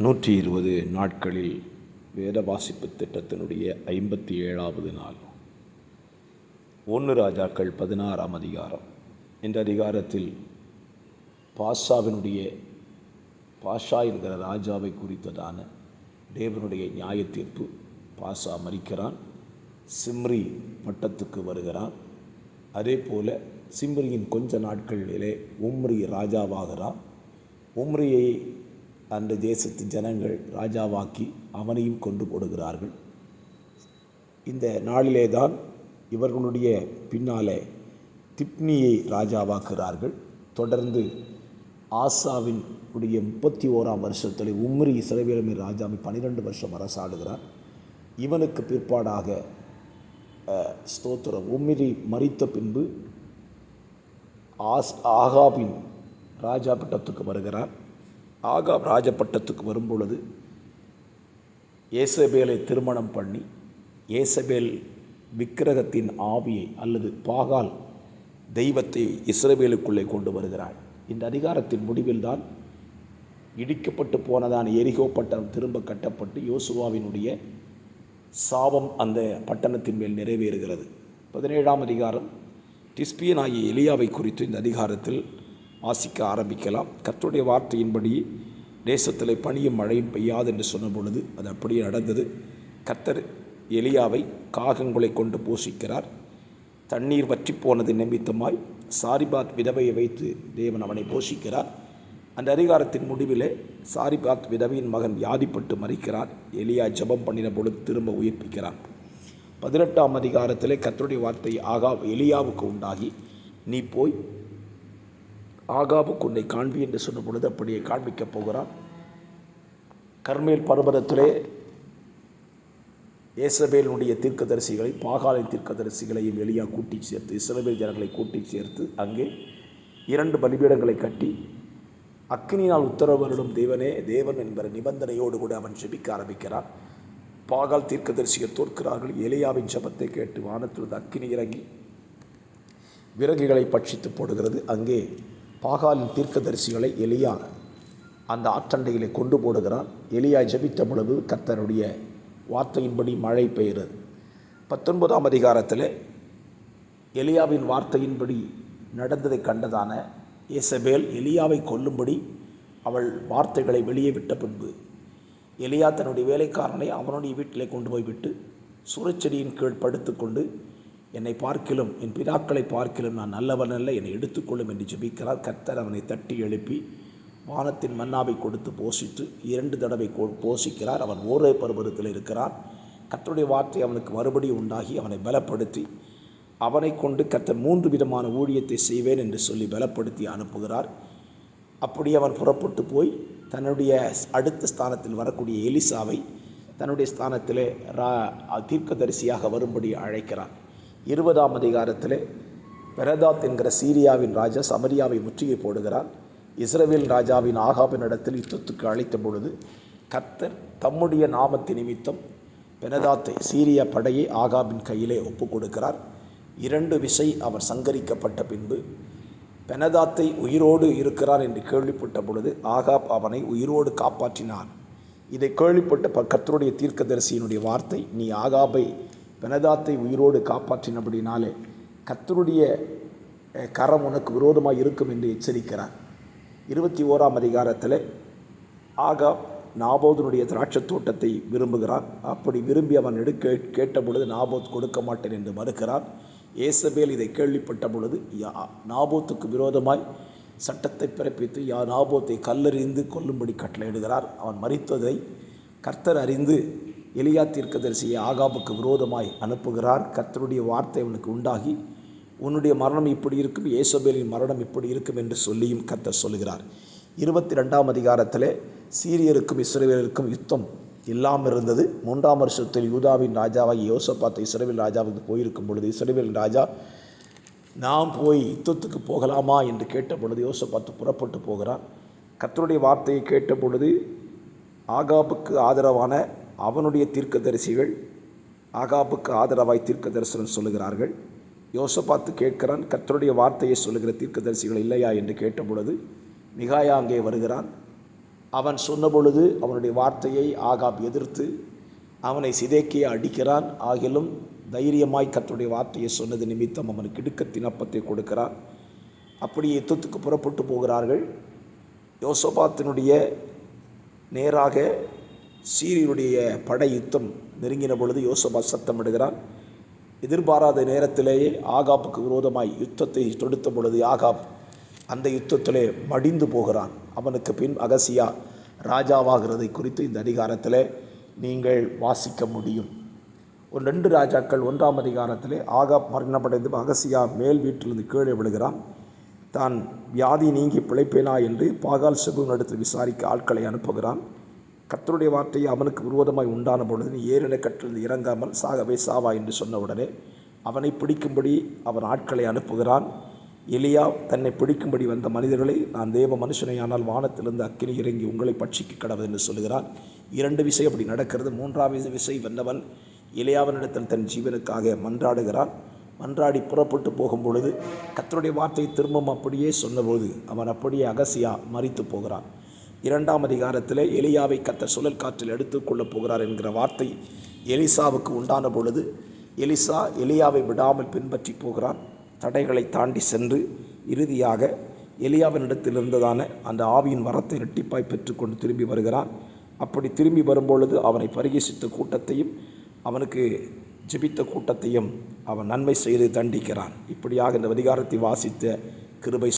நூற்றி இருபது நாட்களில் வேத வாசிப்பு திட்டத்தினுடைய ஐம்பத்தி ஏழாவது நாள். ஒன்று ராஜாக்கள் பதினாறாம் அதிகாரம். இந்த அதிகாரத்தில் பாஷாவினுடைய பாஷா என்கிற ராஜாவை குறித்ததான தேவனுடைய நியாய தீர்ப்பு பாஷா மறிக்கிறான் சிம்ரி பட்டத்துக்கு வருகிறான். அதே போல் சிம்ரியின் கொஞ்ச நாட்களிலே உம்ரி ராஜாவாகிறான். உம்ரியை அந்த தேசத்து ஜனங்கள் ராஜாவாக்கி அவனையும் கொண்டு போடுகிறார்கள். இந்த நாளிலே தான் இவர்களுடைய பின்னாலே திப்னியை ராஜாவாக்குகிறார்கள். தொடர்ந்து ஆசாவின் உடைய முப்பத்தி ஓராம் வருஷத்தில் உம்ரி இஸ்ரவேலமை ராஜாவை பன்னிரெண்டு வருஷம் அரசாடுகிறார் இவனுக்கு பிற்பாடாக ஸ்தோத்திரம். உம்மிரி மறித்த பின்பு ஆஸ் ஆகாபின் ராஜா பட்டத்துக்கு வருகிறார். ஆகாப் ராஜபட்டத்துக்கு வரும்பொழுது ஏசபேலை திருமணம் பண்ணி ஏசபேல் விக்கிரகத்தின் ஆவியை அல்லது பாகால் தெய்வத்தை இஸ்ரபேலுக்குள்ளே கொண்டு வருகிறாள். இந்த அதிகாரத்தின் முடிவில்தான் இடிக்கப்பட்டு போனதான எரிகோ பட்டணம் திரும்ப கட்டப்பட்டு யோசுவாவினுடைய சாபம் அந்த பட்டணத்தின் மேல் நிறைவேறுகிறது. பதினேழாம் அதிகாரம். திஸ்பியனாகிய எலியாவை குறித்து இந்த அதிகாரத்தில் வாசிக்க ஆரம்பிக்கலாம். கர்த்தருடைய வார்த்தையின்படி தேசத்தில் பனியும் மழையும் பெய்யாது என்று சொன்ன பொழுது அது அப்படியே நடந்தது. கர்த்தர் எலியாவை காகங்களை கொண்டு போஷிக்கிறார். தண்ணீர் வற்றி போனது நிமித்தமாய் சாரிபாத் விதவையை வைத்து தேவன் அவனை போஷிக்கிறார். அந்த அதிகாரத்தின் முடிவிலே சாரிபாத் விதவையின் மகன் வியாதிப்பட்டு மறிக்கிறார் எலியா ஜபம் பண்ணின பொழுது திரும்ப உயிர்ப்பிக்கிறார். பதினெட்டாம் அதிகாரத்திலே கத்தருடைய வார்த்தை ஆகா எலியாவுக்கு உண்டாகி நீ போய் ஆகாவுக்கு உன்னை காண்பி என்று சொன்ன பொழுது அப்படியே காண்பிக்கப் போகிறான். கர்மேல் பர்வதத்திலே ஏசபேலுடைய தீர்க்கதரிசிகளை பாகாலின் தீர்க்கதரிசிகளையும் எளியா கூட்டி சேர்த்து இஸ்ரவேல் ஜனங்களை கூட்டி சேர்த்து அங்கே இரண்டு பலிபீடங்களை கட்டி அக்னியினால் உத்தரவருடும் தேவனே தேவன் என்கிற நிபந்தனையோடு கூட அவன் ஜெபிக்க ஆரம்பிக்கிறான். பாகால் தீர்க்கதரிசியை தோற்கிறார்கள். எலியாவின் ஜபத்தை கேட்டு வானத்திலிருந்து அக்னி இறங்கி விறகுகளை பட்சித்து போடுகிறது. அங்கே பாகாலின் தீர்க்கதரிசிகளை எலியா அந்த ஆற்றண்டையிலே கொண்டு போடுகிறான். எலியா ஜபித்த பொழுது கர்த்தருடைய வார்த்தையின்படி மழை பெய்கிறது. பத்தொன்பதாம் அதிகாரத்தில் எலியாவின் வார்த்தையின்படி நடந்ததை கண்டதான ஏசபேல் எலியாவை கொல்லும்படி அவள் வார்த்தைகளை வெளியே விட்ட பின்பு எலியா தன்னுடைய வேலைக்காரனை அவனுடைய வீட்டிலே கொண்டு போய்விட்டு சுரச்செடியின் கீழ் படுத்துக்கொண்டு என்னை பார்க்கிலும் என் பிதாக்களை பார்க்கிலும் நான் நல்லவன் அல்ல என்னை எடுத்துக்கொள்ளும் என்று ஜெபிக்கிறார். கர்த்தர் அவனை தட்டி எழுப்பி வானத்தின் மன்னாவை கொடுத்து போஷித்து இரண்டு தடவை கோ- போஷிக்கிறார். அவன் ஓரே பருவத்தில் இருக்கிறான். கர்த்தருடைய வார்த்தை அவனுக்கு மறுபடியும் உண்டாகி அவனை பலப்படுத்தி அவனை கொண்டு கர்த்தர் மூன்று விதமான ஊழியத்தை செய்வேன் என்று சொல்லி பலப்படுத்தி அனுப்புகிறார். அப்படி அவன் புறப்பட்டு போய் தன்னுடைய அடுத்த ஸ்தானத்தில் வரக்கூடிய எலிசாவை தன்னுடைய ஸ்தானத்திலே ரா தீர்க்கதரிசியாக வரும்படி அழைக்கிறான். இருபதாம் அதிகாரத்திலே பெரதாத் என்கிற சீரியாவின் ராஜா சமரியாவை முற்றுகை போடுகிறான் இஸ்ரவேல் ராஜாவின் ஆகாபின் இடத்தில் யுத்தத்துக்கு அழைத்த பொழுது கர்த்தர் தம்முடைய நாமத்து நிமித்தம் பெனதாத்தை சீரிய படையை ஆகாபின் கையிலே ஒப்பு கொடுக்கிறார். இரண்டு விசை அவர் சங்கரிக்கப்பட்ட பின்பு பெனதாத்தை உயிரோடு இருக்கிறார் என்று கேள்விப்பட்ட பொழுது ஆகாப் அவனை உயிரோடு காப்பாற்றினான். இதை கேள்விப்பட்ட ப- கர்த்தருடைய தீர்க்கதரிசியினுடைய வார்த்தை நீ ஆகாபை பெனதாத்தை உயிரோடு காப்பாற்றினபடினாலே கத்தருடைய கரம் உனக்கு விரோதமாக இருக்கும் என்று எச்சரிக்கிறார். இருபத்தி ஓராம் அதிகாரத்தில் ஆகா நாபோதனுடைய திராட்சைத் தோட்டத்தை விரும்புகிறான் அப்படி விரும்பி அவன் எடுக்க கேட்ட பொழுது நாபோத் கொடுக்க மாட்டேன் என்று மறுக்கிறான் ஏசபேல் இதை கேள்விப்பட்ட பொழுது யா- நாபோத்துக்கு விரோதமாய் சட்டத்தை பிறப்பித்து யா நாபோத்தை கல்லறிந்து கொல்லும்படி கட்டளையிடுகிறார். அவன் மறித்ததை கர்த்தர் அறிந்து எலியா தீர்க்கதரிசியை ஆகாபுக்கு விரோதமாய் அனுப்புகிறார். கர்த்தருடைய வார்த்தை அவனுக்கு உண்டாகி உன்னுடைய மரணம் இப்படி இருக்கும் ஏசோபேலின் மரணம் இப்படி இருக்கும் என்று சொல்லியும் கர்த்தர் சொல்லுகிறார். இருபத்தி ரெண்டாம் அதிகாரத்தில் சீரியருக்கும் இஸ்ரேலருக்கும் யுத்தம் இல்லாமல் இருந்தது. மூன்றாம் வருஷத்தில் யூதாவின் ராஜாவாகி யோசப்பாத்தை இஸ்ரவேல் ராஜாவுக்கு போயிருக்கும் பொழுது இஸ்ரவேல் ராஜா நாம் போய் யுத்தத்துக்கு போகலாமா? என்று கேட்ட பொழுது யோசப்பாத்து புறப்பட்டு போகிறான் கர்த்தருடைய வார்த்தையை கேட்ட பொழுது ஆகாபுக்கு ஆதரவான அவனுடைய தீர்க்கதரிசிகள் ஆகாபுக்கு ஆதரவாய் தீர்க்க தரிசனம் சொல்லுகிறார்கள். யோசபாத்து கேட்கிறான் கத்தருடைய வார்த்தையை சொல்லுகிற தீர்க்கதரிசிகள் இல்லையா? என்று கேட்டபொழுது மிகாயா அங்கே வருகிறான். அவன் சொன்னபொழுது அவனுடைய வார்த்தையை ஆகாப் எதிர்த்து அவனை சிதைக்கிய அடிக்கிறான். ஆகிலும் தைரியமாய் கத்தருடைய வார்த்தையை சொன்னது நிமித்தம் அவனுக்கு இடுக்கத்தின் அப்பத்தை கொடுக்கிறான். அப்படியே யுத்தத்துக்கு புறப்பட்டு போகிறார்கள். யோசபாத்தினுடைய நேராக சீரியனுடைய படை யுத்தம் நெருங்கின பொழுது யோசபா சத்தமிடுகிறான் எதிர்பாராத நேரத்திலேயே ஆகாப்புக்கு விரோதமாய் யுத்தத்தை தொடுத்த பொழுது ஆகாப் அந்த யுத்தத்திலே மடிந்து போகிறான். அவனுக்கு பின் அகசியா ராஜாவாகிறதை குறித்து இந்த அதிகாரத்தில் நீங்கள் வாசிக்க முடியும். ஒரு ரெண்டு ராஜாக்கள் ஒன்றாம் அதிகாரத்திலே ஆகாப் மரணமடைந்து அகசியா மேல் வீட்டிலிருந்து கீழே விழுகிறான். தான் வியாதி நீங்கி பிழைப்பேனா என்று பாகால் செபுவனிடத்தில் விசாரிக்க ஆட்களை அனுப்புகிறான். கத்தருடைய வார்த்தை அவனுக்கு விரோதமாய் உண்டான பொழுது நீ ஏறின கற்றில் இறங்காமல் சாகவே சாவா என்று சொன்ன உடனே அவனை பிடிக்கும்படி அவன் ஆட்களை அனுப்புகிறான். எலியா தன்னை பிடிக்கும்படி வந்த மனிதர்களை நான் தேவ மனுஷனையானால் வானத்திலிருந்து அக்கினி இறங்கி உங்களை பட்சிக்கு கடவுள் என்று சொல்லுகிறான். இரண்டு விசை அப்படி நடக்கிறது. மூன்றாவது விசை வந்தவன் இளையாவனிடத்தில் தன் ஜீவனுக்காக மன்றாடுகிறான். மன்றாடி புறப்பட்டு போகும் பொழுது கத்தருடைய வார்த்தையை திரும்பவும் அப்படியே சொன்னபோது அவன் அப்படியே அகசியா மறித்து போகிறான். இரண்டாம் அதிகாரத்தில் எலியாவை கத்த சுழல் காற்றில் எடுத்துக்கொள்ளப் போகிறார் என்கிற வார்த்தை எலிசாவுக்கு உண்டான பொழுது எலிசா எலியாவை விடாமல் பின்பற்றி போகிறான். தடைகளை தாண்டி சென்று இறுதியாக எலியாவினிடத்தில் இருந்ததான அந்த ஆவியின் வரத்தை இரட்டிப்பாய் பெற்றுக்கொண்டு திரும்பி வருகிறான். அப்படி திரும்பி வரும்பொழுது அவனை பரிகசித்த கூட்டத்தையும் அவனுக்கு ஜெபித்த கூட்டத்தையும் அவன் நன்மை செய்து தண்டிக்கிறான். இப்படியாக இந்த அதிகாரத்தை வாசித்த கிருபை